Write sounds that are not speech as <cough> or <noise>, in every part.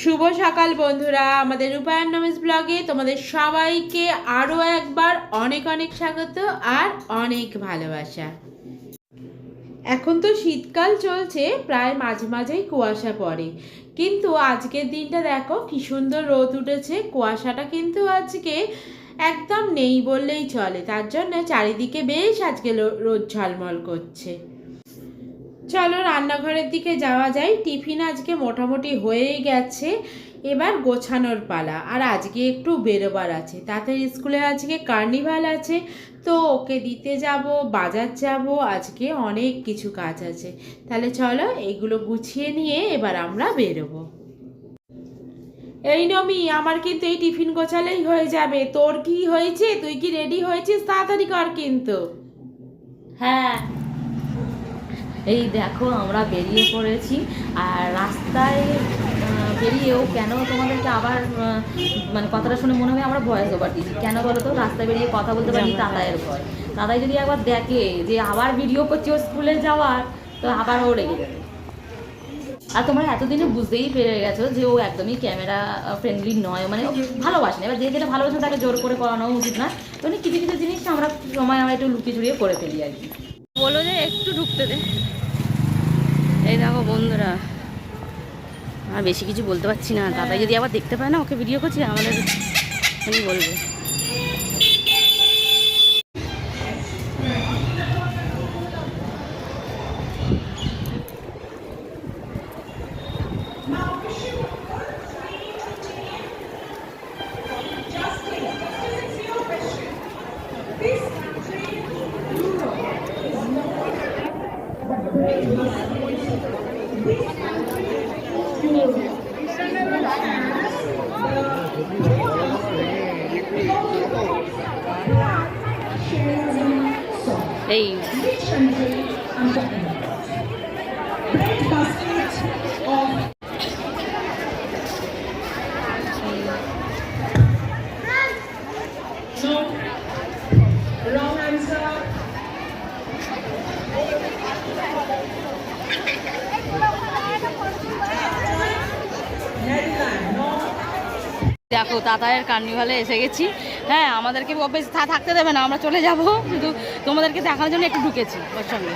শুভ সকাল বন্ধুরা, আমাদের রূপায়ণ নমিস ব্লগে তোমাদের সবাইকে আরও একবার অনেক অনেক স্বাগত আর অনেক ভালোবাসা। এখন তো শীতকাল চলছে, প্রায় মাঝে মাঝেই কুয়াশা পড়ে। কিন্তু আজকের দিনটা দেখো, কি সুন্দর রোদ উঠেছে, কুয়াশাটা কিন্তু আজকে একদম নেই বললেই চলে। তার জন্য চারিদিকে বেশ আজকে রোদ ঝলমল করছে। চলো রান্নাঘরের দিকে যাওয়া যায় টিফিন আজকে মোটামুটি হয়েই গেছে। এবার গোছানোর পালা। আর আজকে একটু বেরোবার আছে। তাতে স্কুলে আজকে কার্নিভাল আছে। তো ওকে দিতে যাব, বাজার যাব। আজকে অনেক কিছু কাজ আছে। তাহলে চলো এইগুলো গুছিয়ে নিয়ে এবার আমরা বেরোবো। এই নমি, আমার কিন্তু এই টিফিন গোছালেই হয়ে যাবে। তোর কি হয়েছে? তুই কি রেডি হয়েছিস? তাড়াতাড়ি কর কিন্তু। হ্যাঁ। এই দেখো আমরা বেরিয়ে পড়েছি। আর রাস্তায় বেরিয়েও কেন তোমাদেরকে আবার মানে কথাটা শুনে মনে হয় আমরা ভয়েস ওভার দিচ্ছি কেন বলো তো? রাস্তায় বেরিয়ে কথা বলতে পারি তাতায়ের ভয়। তাতাই যদি একবার দেখে যে আবার ভিডিও করছি ও স্কুলে যাওয়ার তো আবার ও রেগে যাবে। আর তোমরা এতদিনে বুঝতেই পেরে গেছো যে ও একদমই ক্যামেরা ফ্রেন্ডলি নয়। মানে ভালোবাসে না এবার যে যেটা ভালোবাসে তাকে জোর করে করানো উচিত না। তো কিছু কিছু জিনিস আমরা সময় আমরা একটু লুকিয়ে চুরিয়ে করে ফেলি আর কি। বলো যে একটু ঢুকতে দে। এই দেখো বন্ধুরা, আর বেশি কিছু বলতে পারছি না। দাদা যদি আবার দেখতে পায় না, ওকে ভিডিও করছি, আমাদের বলবে বলব। এই দেখো তাতায়ের কার্নিভালে এসে গেছি। হ্যাঁ আমাদেরকে অফিস থাকতে দেবে না আমরা চলে যাব। কিন্তু তোমাদেরকে দেখানোর জন্য একটু ঢুকেছি ওর সঙ্গে।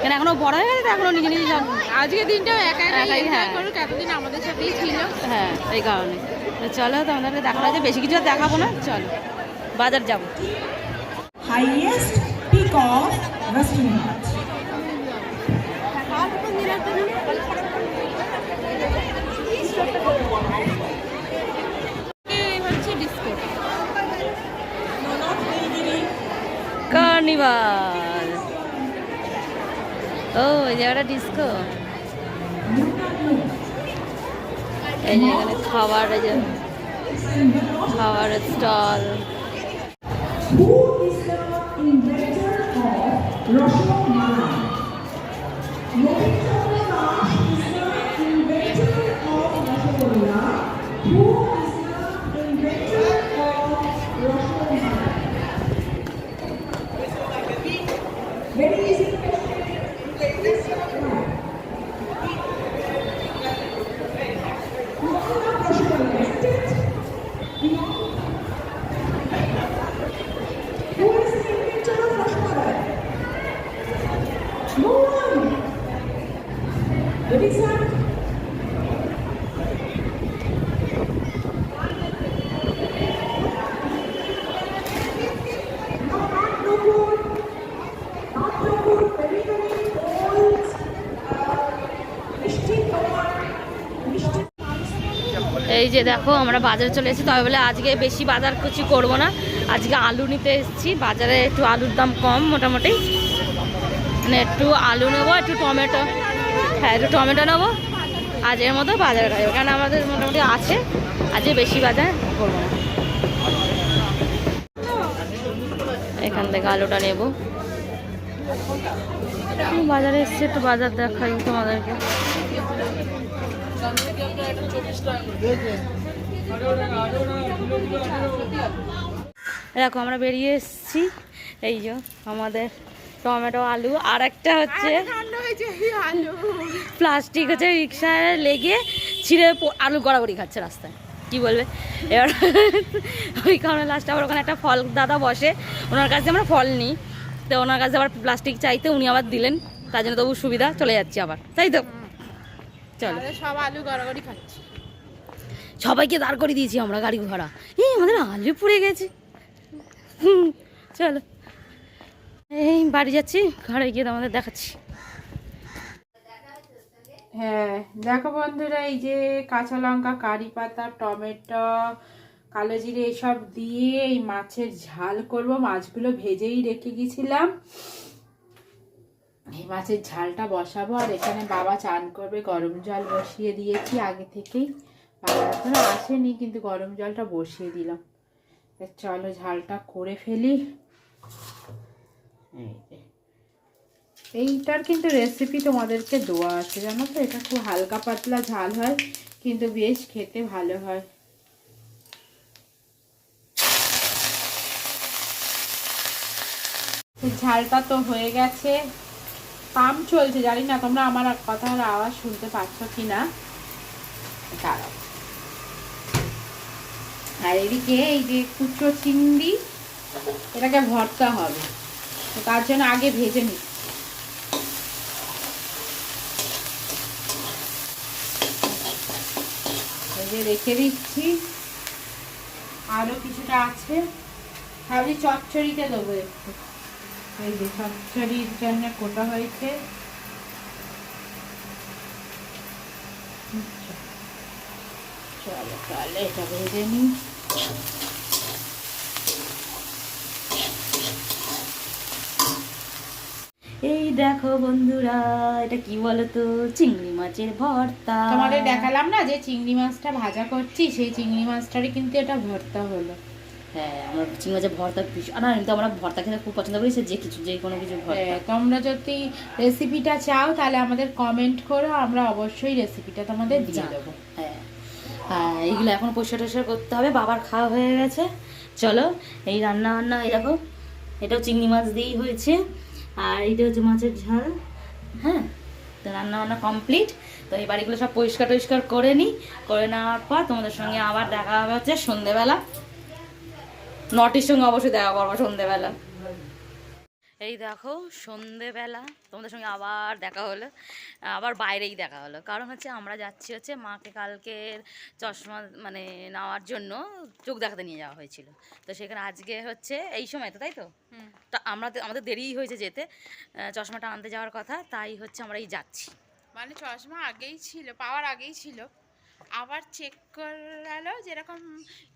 কেন এখনও বড় হয়ে গেছে তো এখনও নিজে নিজে যাব আজকে দিনটা একা একা একাই, হ্যাঁ। করুক এতদিন আমাদের সাথেই ছিল। হ্যাঁ এই কারণে। তো চলো তোমাদেরকে দেখানো হয়েছে বেশি কিছু আর দেখাবো না চলো। বাজার যাব। Highest peak of west Ghats. এই হচ্ছে ডিস্কো কার্নিভাল ও এই জায়গাটা ডিস্কো এই যে এখানে খাবার যে stall Who is the inventor of Russian এই যে দেখো, আমরা বাজারে চলে এসেছি। তবে বলে আজকে বেশি বাজার কুচি করব না। আজকে আলু নিতে এসেছি। বাজারে একটু আলুর দাম কম মোটামুটি। মানে একটু আলু নেব, একটু টমেটো। হ্যাঁ একটু টমেটো নেব। আজের মতো বাজারে খাব কারণ আমাদের মোটামুটি আছে। আজকে বেশি বাজার করব না। এখান থেকে আলুটা নেব। বাজারে এসছে, একটু বাজার দেখাই তোমাদেরকে। দেখো আমরা বেরিয়ে এসেছি। এই যে আমাদের টমেটো আলু আর একটা হচ্ছে প্লাস্টিক হচ্ছে রিক্সায় লেগে ছিঁড়ে আলু গড়াগড়ি খাচ্ছে রাস্তায়। কি বলবে? এবার ওই কারণে লাস্টে আবার ওখানে একটা ফল দাদা বসে ওনার কাছে আমরা ফল নিই। তো ওনার কাছে আবার প্লাস্টিক চাইতে উনি আবার দিলেন তার জন্য তবু সুবিধা চলে যাচ্ছি আবার। তাই তো? চলো। সব আলু গড়াগড়ি খাচ্ছি। সবাইকে দাঁড় করে দিয়েছি আমরা গাড়ি ঘোড়া। এই আমাদের আলু পুড়ে গেছে। হুম, চলো। এই বাড়ি যাচ্ছি ঘরে গিয়ে তোমাদের দেখাচ্ছি। হ্যাঁ দেখো বন্ধুরা এই যে কাঁচা লঙ্কা কারি পাতা টমেটো কালো জিরে এসব দিয়ে এই মাছের ঝাল করব। মাছগুলো ভেজেই রেখে গেছিলাম এই মাছের ঝালটা বসাবো, আর এখানে বাবা চান করবে, গরম জল বসিয়ে দিয়েছি আগে থেকেই। বাবা এখনও আসেনি, কিন্তু গরম জলটা বসিয়ে দিলাম। চলো ঝালটা করে ফেলি। এইটার কিন্তু রেসিপি তোমাদেরকে দেওয়া আছে, জানো তো? এটা খুব হালকা পাতলা ঝাল হয়, কিন্তু বেশ খেতে ভালো হয়। ঝালটা তো হয়ে গেছে। পাম্প চলছে, জানি না তোমরা আমার কথার আওয়াজ শুনতে পাচ্ছ কি না দাঁড়াও। আর এদিকে এই যে কুচো চিংড়ি, এটাকে ভর্তা হবে। তার জন্য আগে ভেজে নিচ্ছি রেখে দিচ্ছি। আরও কিছুটা আছে। ভাবছি চচ্চড়িতে দেবো একটু। এই যে জন্য কোটা হয়েছে। চলো তাহলে এটা ভেজে নিই। এই দেখো বন্ধুরা, এটা কি বলতো? চিংড়ি মাছের ভর্তা। তোমাদের দেখালাম না যে চিংড়ি মাছটা ভাজা করছি? সেই চিংড়ি মাছটারই কিন্তু এটা ভর্তা হলো। হ্যাঁ আমরা চিংড়ি মাছের ভর্তা না এমনিতে আমরা ভর্তা খেতে খুব পছন্দ করি সে যে কিছু যে কোনো কিছু ভর্তা। হ্যাঁ, তোমরা যদি রেসিপিটা চাও তাহলে আমাদের কমেন্ট করো আমরা অবশ্যই রেসিপিটা তোমাদের দিয়ে দেবো হ্যাঁ। হ্যাঁ এইগুলো এখন পরিষ্কার টরিষ্কার করতে হবে বাবার খাওয়া হয়ে গেছে। চলো এই রান্না বান্না এই দেখো এটাও চিংড়ি মাছ দিয়েই হয়েছে। আর এইটা হচ্ছে মাছের ঝাল হ্যাঁ। তো রান্না বান্না কমপ্লিট তো এই বাড়িগুলো সব পরিষ্কার টরিষ্কার করে নিই করে নেওয়ার পর তোমাদের সঙ্গে আবার দেখা হবে হচ্ছে সন্ধেবেলা। নটির সঙ্গে অবশ্যই দেখা করব সন্ধেবেলা। এই দেখো সন্ধেবেলা। তোমাদের সঙ্গে আবার দেখা হলো আবার বাইরেই দেখা হলো। কারণ হচ্ছে আমরা যাচ্ছি হচ্ছে মাকে কালকে চশমা মানে নেওয়ার জন্য চোখ দেখাতে নিয়ে যাওয়া হয়েছিল। তো সেখানে আজকে হচ্ছে এই সময় তো তাই তো? তা আমরা আমাদের দেরিই হয়েছে যেতে। চশমাটা আনতে যাওয়ার কথা তাই হচ্ছে আমরা এই যাচ্ছি। মানে চশমা আগেই ছিল পাওয়ার আগেই ছিল। আবার চেক করালো যেরকম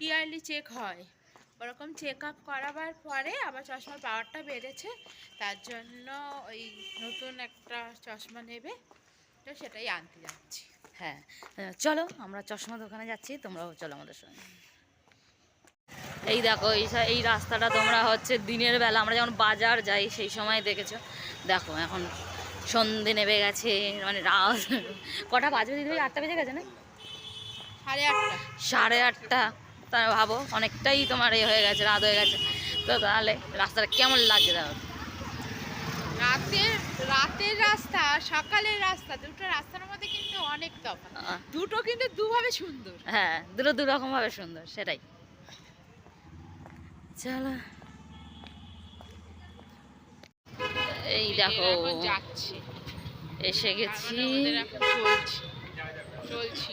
ইয়ারলি চেক হয়। ওরকম চেক আপ করাবার পরে আবার চশমার পাওয়ারটা বেড়েছে তার জন্য ওই নতুন একটা চশমা নেবে তো সেটাই আনতে যাচ্ছি। হ্যাঁ চলো আমরা চশমা দোকানে যাচ্ছি তোমরাও চলো আমাদের সঙ্গে। এই দেখো এই এই রাস্তাটা তোমরা হচ্ছে দিনের বেলা আমরা যখন বাজার যাই সেই সময় দেখেছ। দেখো এখন সন্ধে নেমে গেছে মানে রাত। কটা বাজে দিদি? আটটা বেজে গেছে না? সাড়ে আটটা। সাড়ে আটটা। তা ভাবো অনেকটাই তোমার এ হয়ে গেছে রাত হয়ে গেছে। তো তাহলে রাস্তাটা কেমন লাগছে দেখো? রাতের রাতের রাস্তা সকালের রাস্তা দুটো রাস্তার মধ্যে কিন্তু অনেক তফাৎ। দুটো কিন্তু দুভাবে সুন্দর। হ্যাঁ দুটো দু রকম ভাবে সুন্দর সেটাই। চলো। এই দেখো যাচ্ছে। এসে গেছি। চলছে চলছি।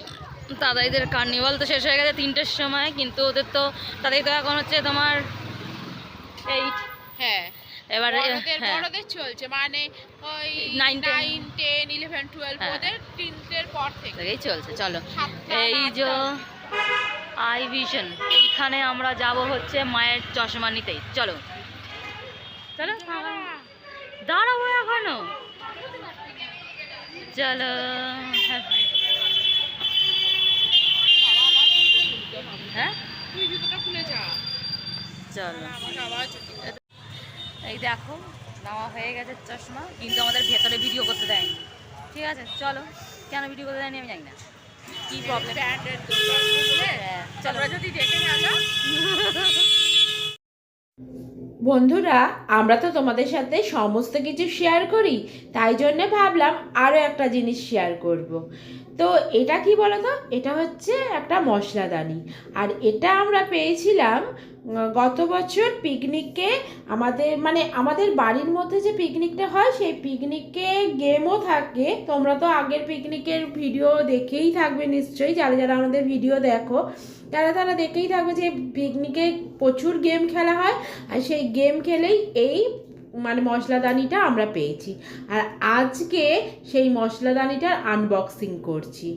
দাদাইদের কার্নিভাল তো শেষ হয়ে গেছে তিনটের সময় কিন্তু ওদের তো তাদের তো এখন হচ্ছে তোমার এই হ্যাঁ এবারে বড়দের হ্যাঁ। চলছে মানে ওই নাইন টেন ইলেভেন টুয়েলভ হ্যাঁ। ওদের তিনটের পর থেকে। থেকেই চলছে চলো। এই যে আই ভিশন এইখানে আমরা যাব হচ্ছে মায়ের চশমা নিতেই। চলো। চলো দাঁড়াবো এখনও। চলো হ্যাঁ। তুই জুতোটা খুলে যা। চলো। এই দেখো নেওয়া হয়ে গেছে চশমা কিন্তু আমাদের ভেতরে ভিডিও করতে দেয়নি। ঠিক আছে চলো। কেন ভিডিও করতে দেয়নি আমি জানি না। কি প্রবলেম বুঝলে? চলো। যদি দেখে গেলো <laughs> বন্ধুরা, আমরা তো তোমাদের সাথে সমস্ত কিছু শেয়ার করি, তাই জন্য ভাবলাম আরও একটা জিনিস শেয়ার করব। তো এটা কি বলতো? এটা হচ্ছে একটা মশলাদানি। আর এটা আমরা পেয়েছিলাম গত বছর পিকনিকে আমাদের মানে আমাদের বাড়ির মধ্যে যে পিকনিকটা হয়, সেই পিকনিকে গেমও থাকে। তোমরা তো আগের পিকনিকের ভিডিও দেখেই থাকবে নিশ্চয়ই, যারা যারা আমাদের ভিডিও দেখো। তারা তারা দেখেই থাকবে যে পিকনিকে প্রচুর গেম খেলা হয়, আর সেই গেম খেলেই এই মানে মশলাদানিটা আমরা পেয়েছি। আর আজকে সেই মশলাদানিটার আনবক্সিং করছি।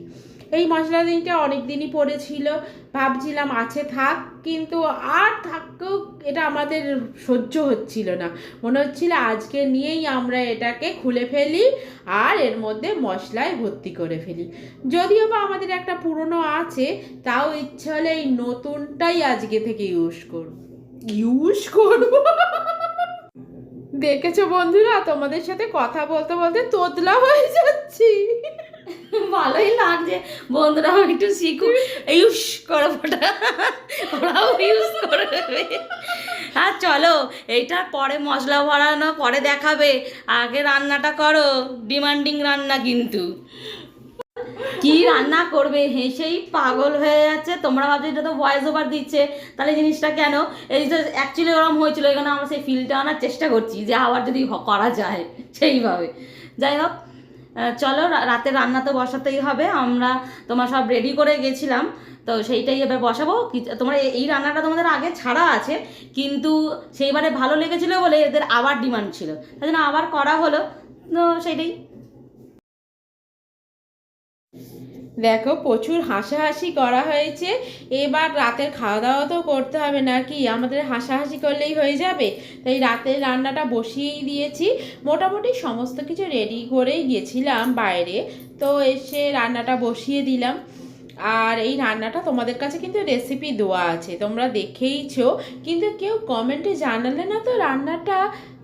এই মশলা দিনটা অনেক দিনই পড়েছিল ভাবছিলাম আছে থাক কিন্তু আর থাকতেও এটা আমাদের সহ্য হচ্ছিল না। মনে হচ্ছিল আজকে নিয়েই আমরা এটাকে খুলে ফেলি আর এর মধ্যে মশলায় ভর্তি করে ফেলি। যদিও বা আমাদের একটা পুরনো আছে তাও ইচ্ছে হলে এই নতুনটাই আজকে থেকে ইউজ করব। ইউজ করব? দেখেছ বন্ধুরা তোমাদের সাথে কথা বলতে বলতে তোতলা হয়ে যাচ্ছি। ভালোই লাগছে। বন্ধুরাও একটু শিখুক ইউজ করে ফোটা। ওরাও ইউজ করে হ্যাঁ চলো, এইটা পরে মশলা ভরানো পরে দেখাবে। আগে রান্নাটা করো ডিমান্ডিং রান্না কিন্তু। কি রান্না করবে? হেসেই পাগল হয়ে যাচ্ছে। তোমরা ভাবছ এটা তো ভয়েস ওভার দিচ্ছে। তাহলে জিনিসটা কেন? এই যে অ্যাকচুয়ালি ওরম হয়েছিল এখানে আমরা সেই ফিলটা আনার চেষ্টা করছি যে আবার যদি করা যায় সেইভাবে। যাই হোক চলো রাতে রান্না তো বসাতেই হবে, আমরা তোমার সব রেডি করে গেছিলাম, তো সেইটাই এবার বসাবো। তোমার তোমরা এই রান্নাটা তোমাদের আগে ছাড়া আছে, কিন্তু সেইবারে ভালো লেগেছিলো বলে এদের আবার ডিমান্ড ছিল। তাই জন্য আবার করা হলো, তো সেইটাই। দেখো, প্রচুর হাসাহাসি করা হয়েছে। এবার রাতের খাওয়া দাওয়া তো করতে হবে নাকি? আমাদের হাসাহাসি করলেই হয়ে যাবে। তাই রাতের রান্নাটা বসিয়েই দিয়েছি। মোটামুটি সমস্ত কিছু রেডি করেই গেছিলাম বাইরে। তো এসে রান্নাটা বসিয়ে দিলাম। আর এই রান্নাটা তোমাদের কাছে কিন্তু রেসিপি দেওয়া আছে, তোমরা দেখেইছো। কিন্তু কেউ কমেন্টে জানালে না তো রান্নাটা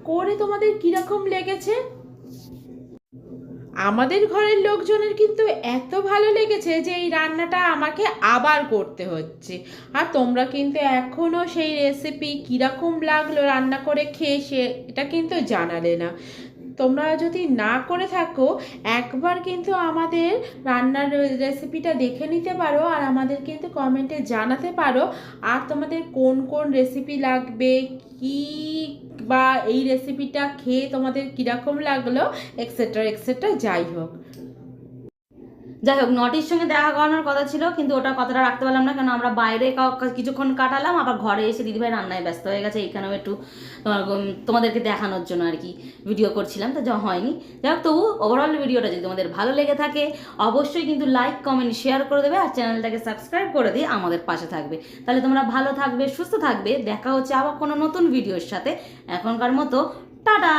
করে তোমাদের কীরকম লেগেছে? আমাদের ঘরের লোকজনের কিন্তু এত ভালো লেগেছে যে এই রান্নাটা আমাকে আবার করতে হচ্ছে। আর তোমরা কিন্তু এখনও সেই রেসিপি কীরকম লাগল রান্না করে খেয়ে সে এটা কিন্তু জানালে না। তোমরা যদি না করে থাকো, একবার কিন্তু আমাদের রান্নার রেসিপিটা দেখে নিতে পারো আর আমাদের কিন্তু কমেন্টে জানাতে পারো আর তোমাদের কোন কোন রেসিপি লাগবে, কি বা এই রেসিপিটা খেয়ে তোমাদের কীরকম লাগল এক্সেট্রা এক্সেট্রা যাই হোক। যাই হোক নটির সঙ্গে দেখা করানোর কথা ছিল, কিন্তু ওটা কথাটা রাখতে পারলাম না, কেন আমরা বাইরে কিছুক্ষণ কাটালাম, আবার ঘরে এসে দিদিভাই রান্নায় ব্যস্ত হয়ে গেছে এখানেও একটু তোমার তোমাদেরকে দেখানোর জন্য আর কি ভিডিও করছিলাম, তো যা হয়নি। যাই হোক তবু ওভারঅল ভিডিওটা যদি তোমাদের ভালো লেগে থাকে, অবশ্যই কিন্তু লাইক কমেন্ট শেয়ার করে দেবে, আর চ্যানেলটাকে সাবস্ক্রাইব করে দিয়ে আমাদের পাশে থাকবে। তাহলে তোমরা ভালো থাকবে, সুস্থ থাকবে, দেখা হচ্ছে আবার কোনো নতুন ভিডিওর সাথে। এখনকার মতো, টাটা!